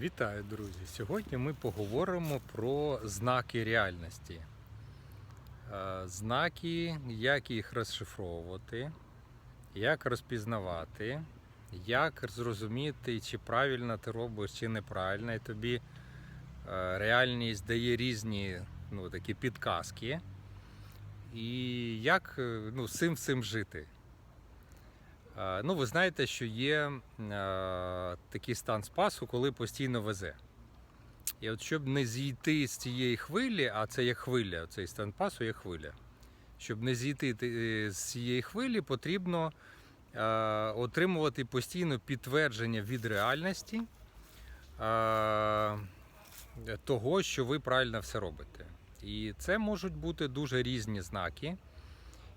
Вітаю, друзі! Сьогодні ми поговоримо про знаки реальності. Е, Знаки, як їх розшифровувати, як розпізнавати, як зрозуміти, чи правильно ти робиш, чи неправильно. І тобі е, реальність дає різні ну, такі підказки. І як е, ну, з цим всім жити. Е, Ну, ви знаєте, що є е, такий стан спасу, коли постійно везе. І от щоб не зійти з цієї хвилі, а це є хвиля, цей стан пасу є хвиля. Щоб не зійти е, з цієї хвилі, потрібно отримувати постійно підтвердження від реальності того, що ви правильно все робите. І це можуть бути дуже різні знаки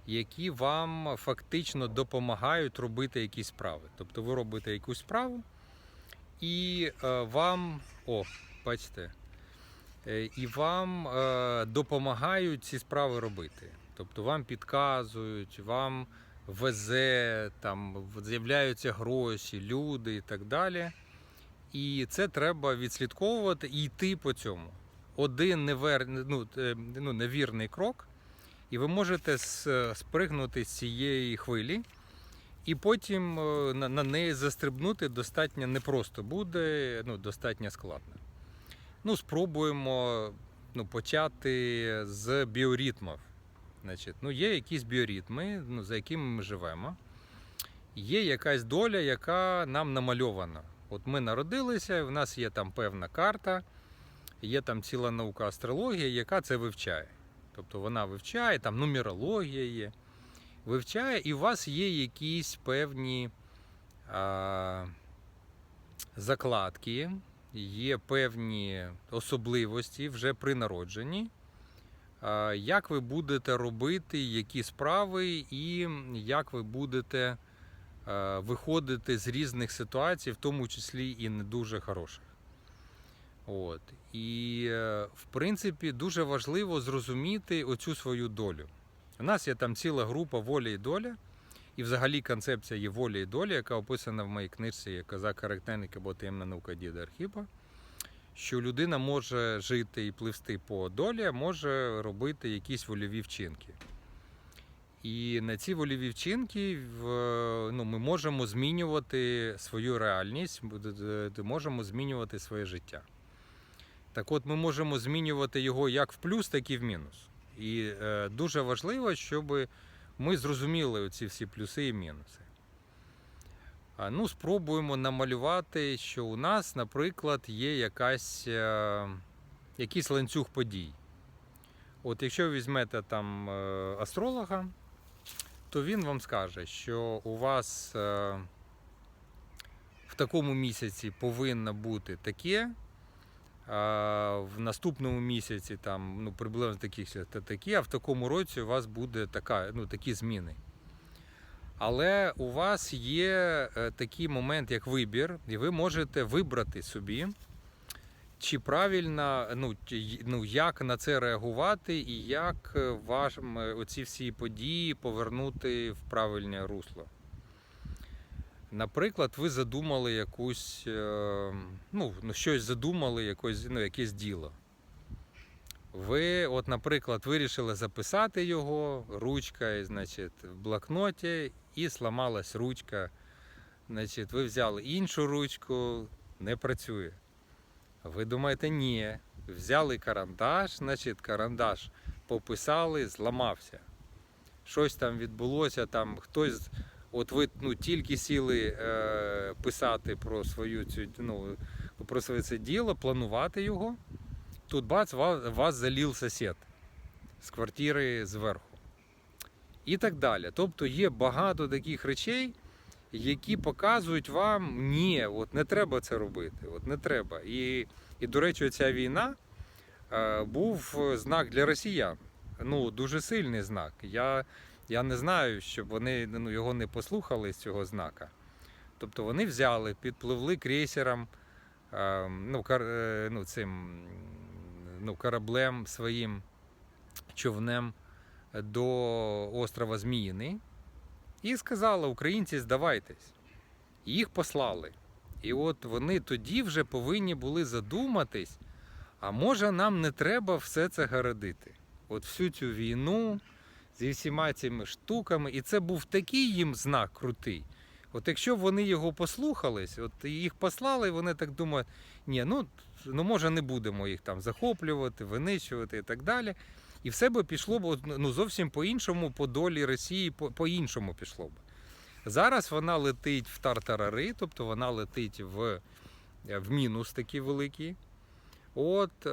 які вам фактично допомагають робити якісь справи. Тобто ви робите якусь справу, і е, вам, о, бачите, е, і вам е, допомагають ці справи робити. Тобто вам підказують, вам везе, там з'являються гроші, люди і так далі. І це треба відслідковувати і йти по цьому. Один невер... ну, ну, невірний крок, і ви можете спригнути з цієї хвилі, і потім е, на, неї застрибнути достатньо непросто буде, ну, достатньо складно. Ну, спробуємо ну, почати з біоритмів. Значить, ну, є якісь біоритми, ну, за якими ми живемо. Є якась доля, яка нам намальована. От ми народилися, в нас є там певна карта, є там ціла наука астрологія, яка це вивчає. Тобто вона вивчає, там нумерологія є, вивчає, і у вас є якісь певні а, закладки, є певні особливості вже при народженні, а, як ви будете робити які справи, і як ви будете а, виходити з різних ситуацій, в тому числі і не дуже хороших. От. І, е, в принципі, дуже важливо зрозуміти оцю свою долю. У нас є там ціла група воля і доля, і взагалі концепція є воля і доля, яка описана в моїй книжці Козак характерник або таємна наука діда Архіпа. Що людина може жити і пливсти по долі, може робити якісь вольові вчинки. І на ці вольові вчинки ну, ми можемо змінювати свою реальність, можемо змінювати своє життя. Так от ми можемо змінювати його як в плюс, так і в мінус. І е, дуже важливо, щоб ми зрозуміли ці всі плюси і мінуси. А, ну, спробуємо намалювати, що у нас, наприклад, є якась, е, якийсь ланцюг подій. От якщо ви візьмете там е, астролога, то він вам скаже, що у вас е, в такому місяці повинно бути таке, в наступному місяці там ну, приблизно таких та такі, а в такому році у вас буде така, ну, такі зміни. Але у вас є е, такий момент, як вибір, і ви можете вибрати собі, чи правильно, ну, ну як на це реагувати, і як е, вашим е, оці всі події повернути в правильне русло. Наприклад, ви задумали якусь, е, ну, ну, щось задумали, якось, ну, якесь діло. Ви, от, наприклад, вирішили записати його ручкою, значить, в блокноті, і сламалась ручка. Значить, ви взяли іншу ручку, не працює. Ви думаєте, ні. Взяли карандаш, значить, карандаш пописали, зламався. Щось там відбулося, там хтось От ви ну, тільки сіли е, писати про свою цю ну, про своє це діло, планувати його. Тут бац, вас, вас залів сусід з квартири зверху. І так далі. Тобто є багато таких речей, які показують вам, ні, от не треба це робити. От не треба. І, і до речі, ця війна е, був знак для росіян. Ну, дуже сильний знак. Я я не знаю, щоб вони ну, його не послухали з цього знака.Тобто вони взяли, підпливли крейсером, е, ну, кар, е, ну, цим ну, кораблем своїм човнем до острова Зміїний і сказали: українці, здавайтесь. І їх послали. І от вони тоді вже повинні були задуматись, а може нам не треба все це городити. От всю цю війну зі всіма цими штуками, і це був такий їм знак крутий. От якщо б вони його послухались, от їх послали, і вони так думають, ні, ну, ну може не будемо їх там захоплювати, винищувати і так далі. І все би пішло б ну, зовсім по-іншому, по долі Росії, по- по-іншому пішло б. Зараз вона летить в тартарари, тобто вона летить в, в мінус такий великий. От, е,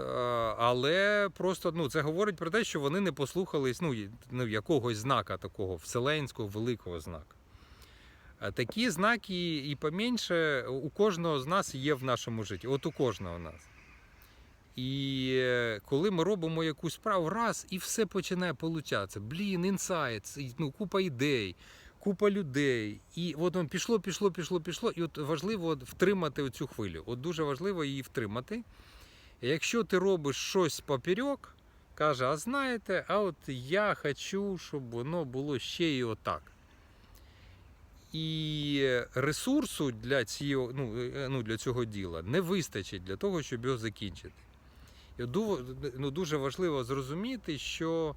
але просто ну, це говорить про те, що вони не послухались ну, ну, якогось знака такого вселенського великого знака. Е, Такі знаки і поменше у кожного з нас є в нашому житті. От у кожного з нас. І е, коли ми робимо якусь справу, раз і все починає получатися. Блін, інсайт, ну, купа ідей, купа людей. І от воно пішло, пішло, пішло, пішло. І от важливо втримати цю хвилю. От дуже важливо її втримати. Якщо ти робиш щось поперек, каже, а знаєте, а от я хочу, щоб воно було ще і отак. І ресурсу для цього, ну, е, ну, для цього діла не вистачить для того, щоб його закінчити. І ну, дуже важливо зрозуміти, що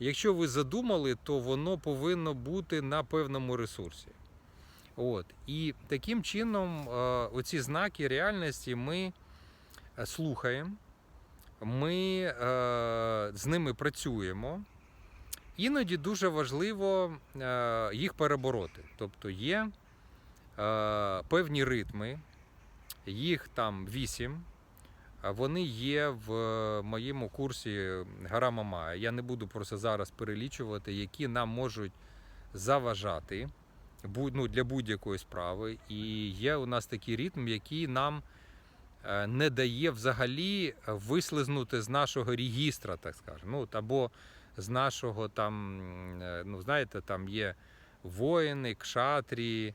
якщо ви задумали, то воно повинно бути на певному ресурсі. От. І таким чином, е, оці знаки реальності ми е, слухаємо, ми е, з ними працюємо. Іноді дуже важливо е, їх перебороти. Тобто є е, певні ритми, їх там вісім. Вони є в моєму курсі Гара Мамая. Я не буду просто зараз перелічувати, які нам можуть заважати ну, для будь-якої справи. І є у нас такий ритм, який нам е, не дає взагалі вислизнути з нашого регістра, так скажемо. Ну, або з нашого там, е, ну знаєте, там є воїни, кшатрі,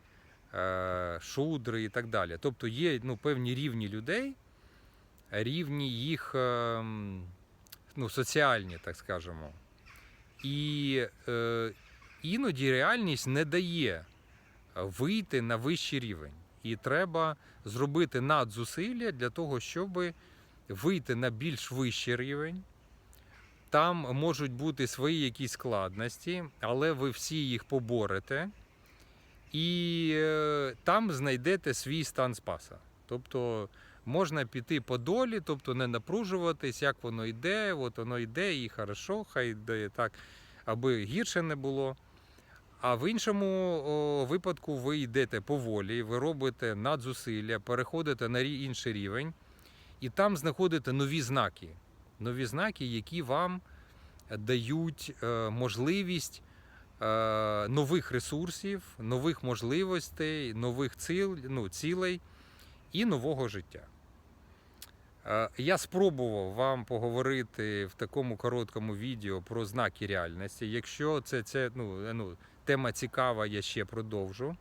е, шудри і так далі. Тобто є ну, певні рівні людей, рівні їх ну, соціальні, так скажемо. І е, іноді реальність не дає вийти на вищий рівень. І треба зробити надзусилля для того, щоб вийти на більш вищий рівень. Там можуть бути свої якісь складності, але ви всі їх поборете і е, там знайдете свій стан спаса. Тобто можна піти по долі, тобто не напружуватись, як воно йде, от воно йде і хорошо, хай йде так, аби гірше не було. А в іншому випадку ви йдете поволі, ви робите надзусилля, переходите на інший рівень, і там знаходите нові знаки. Нові знаки, які вам дають е, можливість е, нових ресурсів, нових можливостей, нових ціл, ну, цілей і нового життя. Е, Я спробував вам поговорити в такому короткому відео про знаки реальності. Якщо це, це ну, ну, тема цікава, я ще продовжу.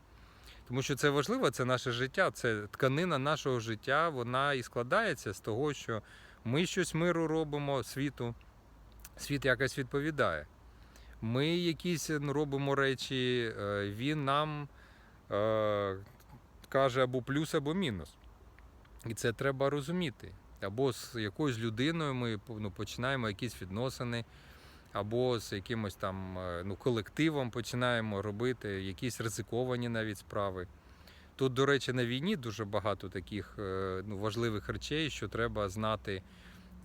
Тому що це важливо, це наше життя, це тканина нашого життя, вона і складається з того, що ми щось миру робимо світу, світ якось відповідає. Ми якісь ну, робимо речі, е, він нам е, каже або плюс, або мінус. І це треба розуміти. Або з якоюсь людиною ми ну, починаємо якісь відносини, або з якимось там е, ну, колективом починаємо робити якісь ризиковані навіть справи. Тут, до речі, на війні дуже багато таких е, ну, важливих речей, що треба знати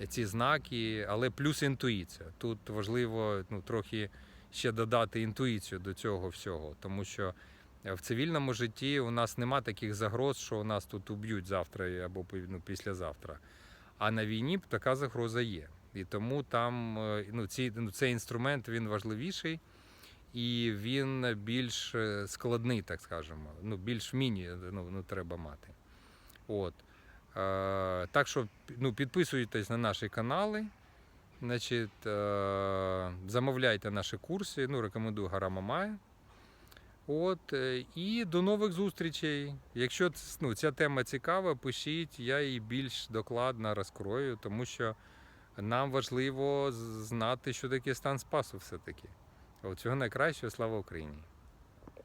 ці знаки, але плюс інтуїція. Тут важливо ну, трохи ще додати інтуїцію до цього всього, тому що в цивільному житті у нас нема таких загроз, що у нас тут уб'ють завтра або ну, післязавтра. А на війні така загроза є. І тому там е, ну, ці, ну, цей інструмент він важливіший і він більш е, складний, так скажемо. Ну, більш міні ну, ну, треба мати. От. Е, так що ну, підписуйтесь на наші канали. Значить, е, замовляйте наші курси. Ну, рекомендую Гара Мамая. От, е, і до нових зустрічей. Якщо ну, ця тема цікава, пишіть, я її більш докладно розкрою, тому що нам важливо знати, що таке стан спасу все-таки. От, цього найкращого, слава Україні!